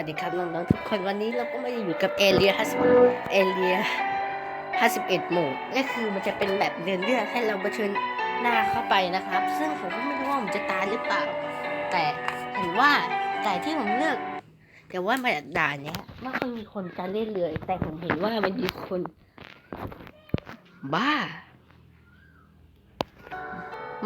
วัสดีครับน้องๆทุกคนวันนี้เราก็มาอยู่กับเอเลีย50เอเลีย51หมู่ก็คือมันจะเป็นแบบเดินเรื่องให้เราเผชิญหน้าเข้าไปนะครับ ซึ่งผมก็ไม่รู้ว่าผมจะตายหรือเปล่า แต่เห็นว่าแต่ที่ผมเลือกแต่ว่ามาด่านเนี้ยไม่ค่อยมีคนจะเล่นเลย แต่ผมเห็นว่ามันมีคน บ้า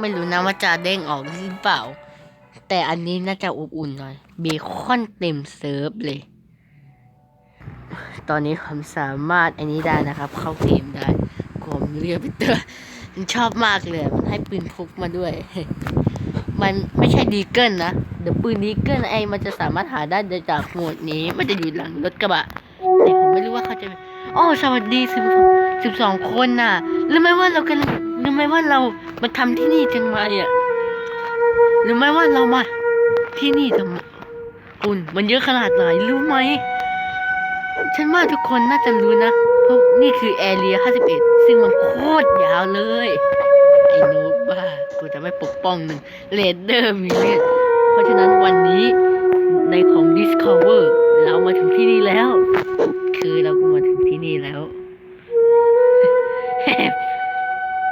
ไม่รู้นะว่าจะเด้งออกหรือเปล่า แต่อันนี้น่าจะอบอุ่นหน่อย เบคอนเต็มเซิร์ฟเลย ตอนนี้ผมสามารถอันนี้ได้นะครับ เข้าเกมได้ผมเรียกไปเตอร์มันชอบมากเลย มันให้ปืนพกมาด้วย มันไม่ใช่ดีเกิลนะ เดี๋ยวปืนดีเกิลไอมันจะสามารถหาได้จากโหมดนี้ มันจะอยู่หลังรถกระบะแต่ผมไม่รู้ว่าเขาจะอ๋อสวัสดีสิบสิบสองคนน่ะรู้ไหมว่าเรากันรู้ไหมว่าเรามาทำที่นี่จังไมอะ หรือไม่ว่าเรามา ที่นี่ทำไมคุณมันเยอะขนาดไหนรู้ไหม ฉันว่าทุกคนน่าจะรู้นะ เพราะนี่คือแอเรีย51 ซึ่งมันโคตรยาวเลย ไอ้นูบ้ากูจะไม่ปกป้องหนึ่งเลดเดอร์มีเลือดเพราะฉะนั้นวันนี้ในของ Discover เรามาถึงที่นี่แล้ว คือเราก็มาถึงที่นี่แล้ว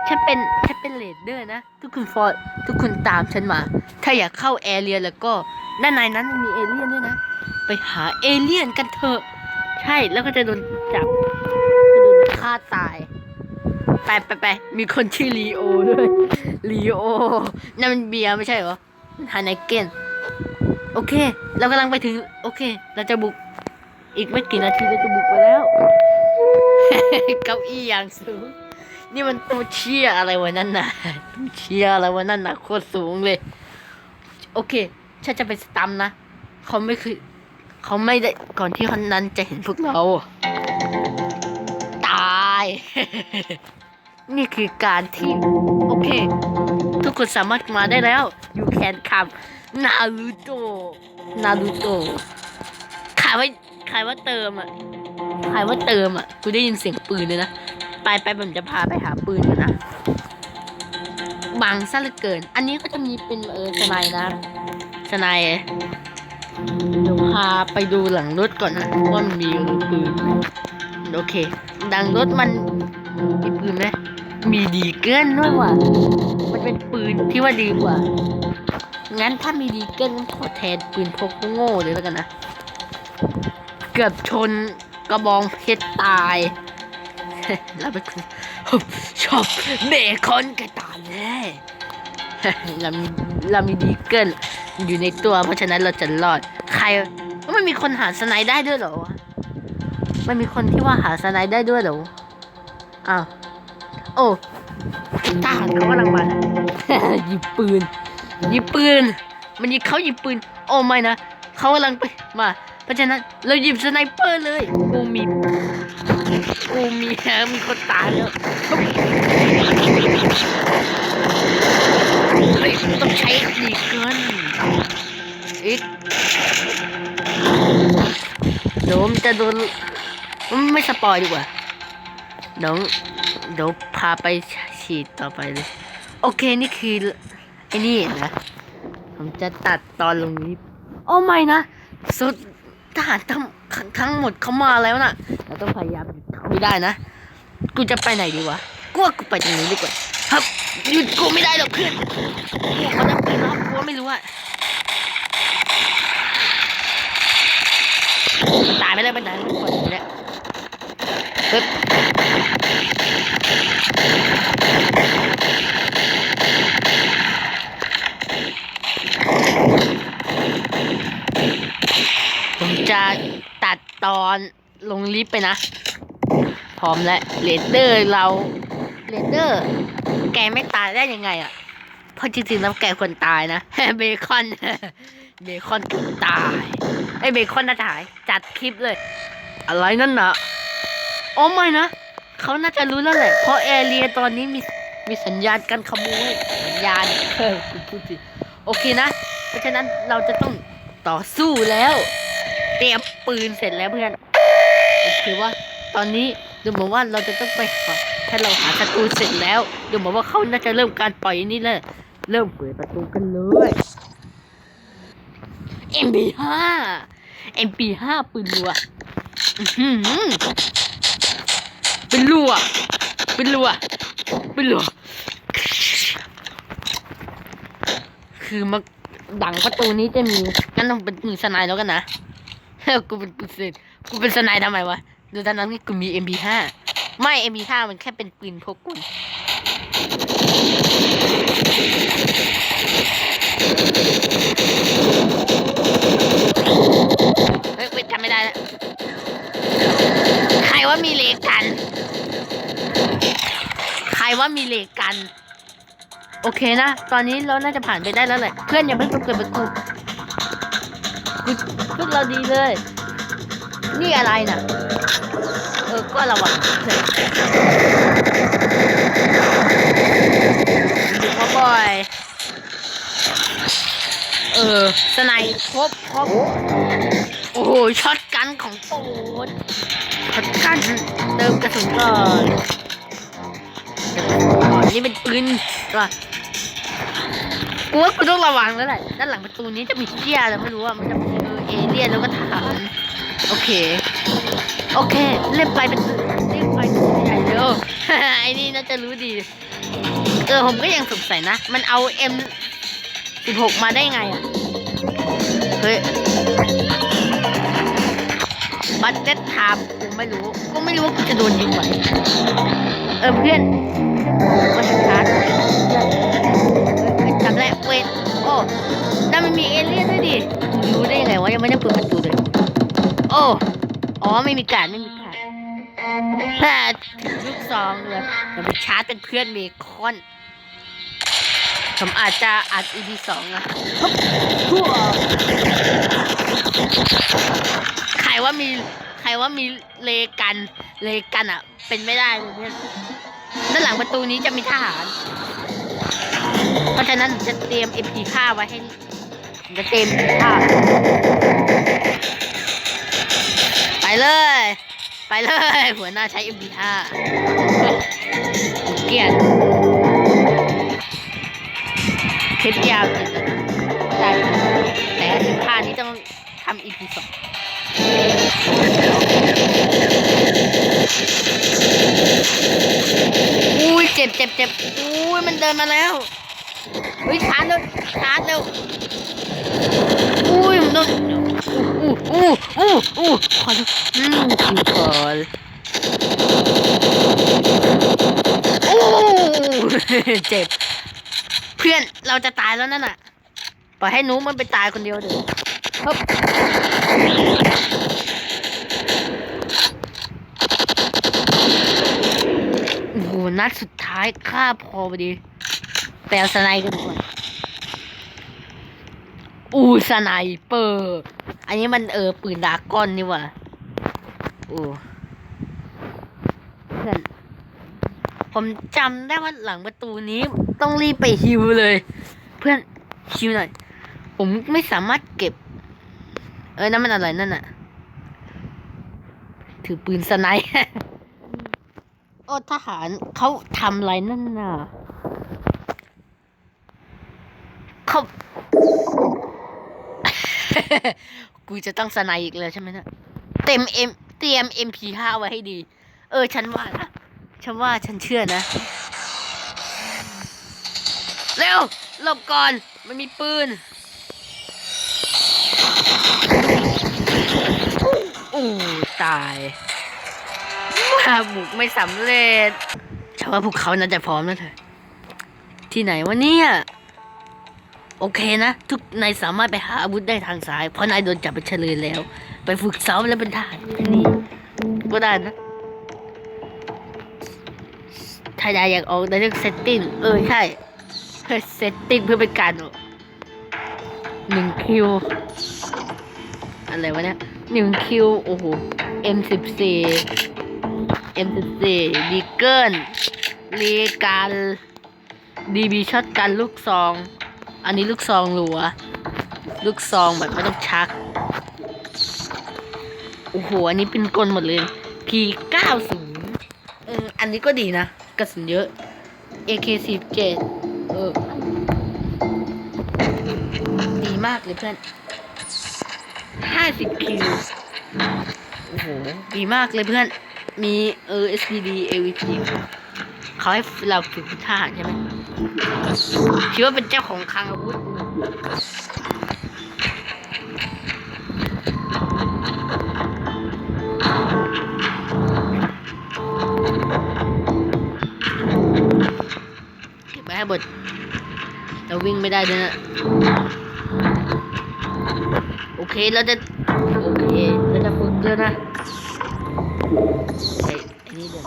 ฉันเป็นฉันเป็นเลดเดอร์นะ ทุกคนฟอทุกคนตามฉันมา ถ้าอยากเข้าแอเรียแล้วก็ด้านในนั้นมีเอเลี่ยนด้วยนะ ไปหาเอเลี่ยนกันเถอะ ใช่แล้วก็จะโดนจับจะโดนฆ่าตายไปไปไปมีคนชื่อลีโอด้วยลีโอนั่นมันเบียร์ไม่ใช่เหรอฮานไนเกนโอเค เรากำลังไปถึง โอเค เราจะบุก อีกไม่กี่นาทีเราจะบุกไปแล้ว เก้าอี้อย่างสูง นี่มันตัวเชียอะไรวะนั่นน่ะตัวเชียอะไรวะนั่นนะโคตรสูงเลย โอเคฉันจะไปสตัมนะเขาไม่คือเขาไม่ได้ก่อนที่คนนั้นจะเห็นพวกเรา ตาย นี่คือการที่ โอเค ทุกคนสามารถมาได้แล้ว you can come นารูโตนารูโตขายว่าขายว่าเติมอะขายว่าเติมอะ กูได้ยินเสียงปืนเลยนะ ไปไปผมจะพาไปหาปืนนะบังซะเหลือเกิน อันนี้ก็จะมีเป็นเออสไนนะสไนเดี๋ยวพาไปดูหลังรถก่อนนะว่ามันมีปืนโอเค ดังรถมันมีปืนไหมมีดีเกินด้วยว่ะมันเป็นปืนที่ว่าดีกว่า งั้นถ้ามีดีเกินงั้นขอแทนปืนพกโง่เลยแล้วกันนะ เกือบชนกระบองเพชรตาย เราเป็นคนชอบเบคอนกระตาแน่เรามีเรามีดีเกิลอยู่ในตัว เพราะฉะนั้นเราจะรอด ใครไม่มีคนหาสไนด์ได้ด้วยเหรอไม่มีคนที่ว่าหาสไนด์ได้ด้วยเหรออ้าวโอ้ทหารเขากำลังมาหยิบปืนหยิบปืน มันยิงเขาหยิบปืน โอ้ไม่นะเขากำลังไปมา เพราะฉะนั้นเราหยิบสไนเปอร์เลยกูมี กูมีแฮมีคนตายแล้วเฮ้ยต้องใช้ดีเกินอีกเดี๋ยวมันจะโดนไม่สปอยดีกว่าเดี๋ยวเดี๋ยวพาไปฉีดต่อไปเลย โอเคนี่คือไอ้นี่นะ ผมจะตัดตอนลงนี้ โอ้ไม่นะ สุดทหารทั้ง ทั้งหมดเขามาแล้วน่ะเราต้องพยายามหยุดเขาไม่ได้นะ กูจะไปไหนดีวะกูว่ากูไปตรงนี้ดีกว่าครับหยุดกูไม่ได้หรอกเพื่อนกูเขาจะปืนแล้วกูไม่รู้อะตายไม่ได้ไปไหนไม่ควรอย่างเนี่ยปึ๊บผมจะ ตอนลงลิฟต์ไปนะ พร้อมแล้วเลเดอร์เราเลเดอร์ แกไม่ตายได้ยังไงอะเพราะจริงๆแล้วแกควรตายนะเบคอนเบคอนถูกตายไอ้เบคอนน่าจะหายจัดคลิปเลย อะไรนั่นนะโอ้ไม่นะเขาน่าจะรู้แล้วแหละ เพราะแอเรียตอนนี้มีมีสัญญาณการขโมยสัญญาณเออคุณพูดสิโอเคนะ เพราะฉะนั้นเราจะต้องต่อสู้แล้ว ตรียมปืนเสร็จแล้วเพื่อนโอเคว่าตอนนี้ดูเหมือนว่าเราจะต้องไปหาถ้าเราหาศัตรูเสร็จแล้วดูเหมือนว่าเขาน่าจะเริ่มการปล่อยนี่เลยเริ่มเปิดประตูกันเลย MB5 MP5 ปืนรัวเปืนรัวปืนรัวปืนรัวคือมาดังประตูนี้จะมีงั้นต้องเป็นมือสไนแล้วกันนะ กูเป็นปืนสกกูเป็นสไนทำไมวะดูตอนนั้นนี่กูมี MP5 ไม่ MP5 มันแค่เป็นปืนพกกุนเฮ้ยเว้ยจำไม่ได้แล้วใครว่ามีเลกัน ใครว่ามีเลกัน โอเคนะ ตอนนี้เราน่าจะผ่านไปได้แล้วแหละ เพื่อนอย่าเพิ่งเกิดประตูกูขึ้น เราดีเลย นี่อะไรน่ะ เออ ก็ระวังเลยดูพ่อบ่อย เออ สไนด์ครบครบโอ้โห ช็อตกันของโปดช็อตกัน เติมกระสุนก่อนเติมกระสุนก่อนนี่เป็นปืนว่ะกูว่ากูต้องระวังแล้วแหละ ด้านหลังประตูนี้จะมีเกี้ยแต่ไม่รู้ว่ามันจะมี เออเอเลี่ยนแล้วก็ทหารโอเค โอเค เล่นไปเป็นเล่นไปเป็นใหญ่เร็วไอ้นี่น่าจะรู้ดี เออผมก็ยังสงสัยนะ มันเอา M 16มาได้ไงอะ เฮ้ยบัตเต็ตไทม์กูไม่รู้ กูไม่รู้ว่ากูจะโดนยิงไหมเออเพื่อนมันชาร์จจ ไม่มีการดไม่มีการดถ้าลูกซองเลยเดี๋ยวไปชาร์จเป็นเพื่อนเมคอนผมอาจจะอัด EP สองอะทั่วใครว่ามีใครว่ามีเลกันเลกันอะเป็นไม่ได้เลยเพื่อนด้านหลังประตูนี้จะมีทหาร เพราะฉะนั้นจะเตรียม MP5 ไว้ให้จะเตรียม MP5 ไป เลย ไปเลย หัวหน้าใช้ MP5 เกียดคลิปยาวจริงนะได้แต่15นี้ต้องทำ EP2 อุ้ยเจ็บเจ็บเจ็บอุ้ยมันเดินมาแล้วอุ้ยชาร์จเร็วชาร์จเร็วอุ้ยมันโดน อู้อู้อู้อู้ขอดูอืมคิวคอลโอ้เจ็บ เพื่อนเราจะตายแล้วนั่นน่ะ ปล่อยให้หนูมันไปตายคนเดียวเดี๋ยวฮึบโอ้โหนัดสุดท้ายฆ่าพอพอดี แปลสไนกันก่อน อูสไนเปอร์ อันนี้มันเออปืนดากอนนี่ว่ะโอ้เพื่อนผมจำได้ว่าหลังประตูนี้ต้องรีบไปฮิวเลย เพื่อนฮิวหน่อย ผมไม่สามารถเก็บ เออนั่นมันอะไรนั่นน่ะถือปืนสไนโอ้ทหารเขาทำอะไรนั่นน่ะ เขา กูจะต้องสไนอีกแล้วใช่ไหมเนะเต็มเอ็มเตรียม MP5 ไว้ให้ดี เออ ฉันว่านะฉันว่าฉันเชื่อนะ เร็วหลบก่อนมันมีปืนอู้ตายมาบุกไม่สำเร็จฉันว่าพวกเขาน่าจะพร้อมแล้วเถอะที่ไหนวะเนี่ย โอเคนะ ทุกนายสามารถไปหาอาวุธได้ทางซ้าย เพราะนายโดนจับไปเฉลยแล้ว ไปฝึกซ้อมแล้วเป็นทหารที่นี่ก็ได้นะถ้านายอยากออกในเรื่องเซตติ้งเออใช่เซตติ้งเพื่อเป็นการหนึ่งคิวอะไรวะเนี่ยหนึ่งคิวโอ้โห M สิบสี่ M สิบสี่ดีเกิลรีการดีบีช็อตกันลูกซอง อันนี้ลูกซองหลัว ลูกซองแบบไม่ต้องชัก โอ้โห อันนี้เป็นกลหมดเลย P เก้าศูนย์เออ อันนี้ก็ดีนะ กระสุนเยอะ AK สิบเจ็ดเออ ดีมากเลยเพื่อนห้าห้าสิบคิว โอ้โห ดีมากเลยเพื่อน มีเออ SPD AVP เขาให้เราฝึกทหารใช่ไหม คิดว่าเป็นเจ้าของคลังอาวุธเก็บไว้ให้หมดเราวิ่งไม่ได้ด้วยนะ โอเคเราจะโอเคเราจะฝึกแล้วยนะไอ้ไอ้นี่เดี๋ยว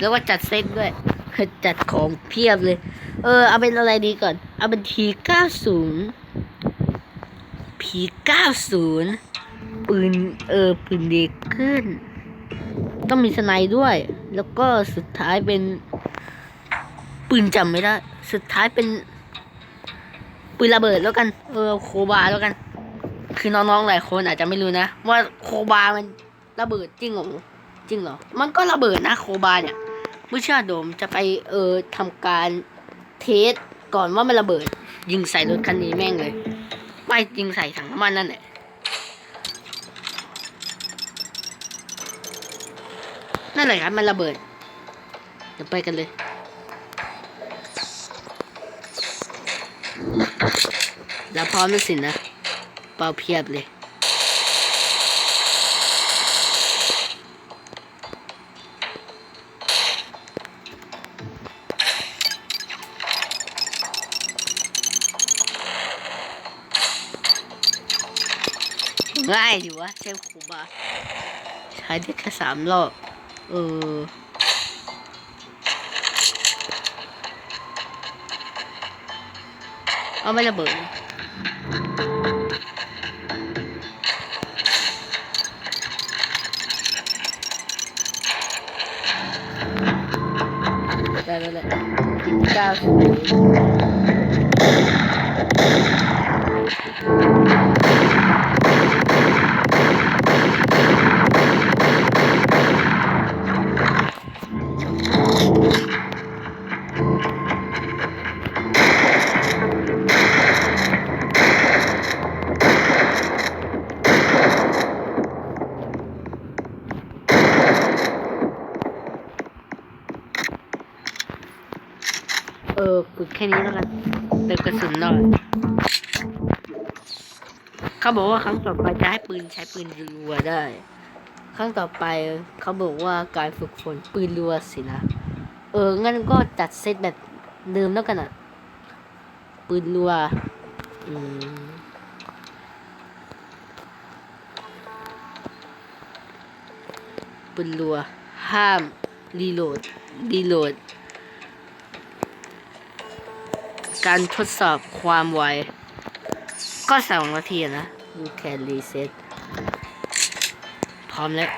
แล้วก็จัดเซตด้วย จัดของเพียบเลย เออ เอาเป็นอะไรดีก่อน เอาเป็นทีเก้าศูนย์พีเก้าศูนย์ปืน เออ ปืนเดีขึ้น ต้องมีสไนด์ด้วย แล้วก็สุดท้ายเป็น ปืนจำไม่ได้ สุดท้ายเป็น ปืนระเบิดแล้วกัน เออ โคบาแล้วกัน คือน้องๆหลายคนอาจจะไม่รู้นะ ว่าโคบามันระเบิดจริงหรอจริงเหรอ มันก็ระเบิดนะโคบาเนี่ย มื่อเช้าโดมจะไปเออทำการเทสก่อนว่ามันระเบิด ยิงใส่รถคันนี้แม่งเลยไม่ยิงใส่ถังน้ำมันนั่นแหละนั่นแหละครับมันระเบิด เดี๋ยวไปกันเลยแล้วพร้อมแล้วสินะ เป่าเพียบเลย ง่ายดีวะใช้คูบาใช้ได้แค่สามรอบ เออเอาไม่ระเบิดได้แล้วแหละเก้าสิบ แค่นี้แล้วกันเติมกระสุนหน่อยเขาบอกว่าครั้งต่อไปจะให้ปืนใช้ปืนรัวได้ ครั้งต่อไปเขาบอกว่าการฝึกฝนปืนรัวสินะ เออ งั้นก็จัดเซตแบบเดิมแล้วกันอะ ปืนรัว อืมปืนรัว ห้ามรีโหลดรีโหลด การทดสอบความไว ก็สองนาทีนะ you can reset พร้อมแล้ว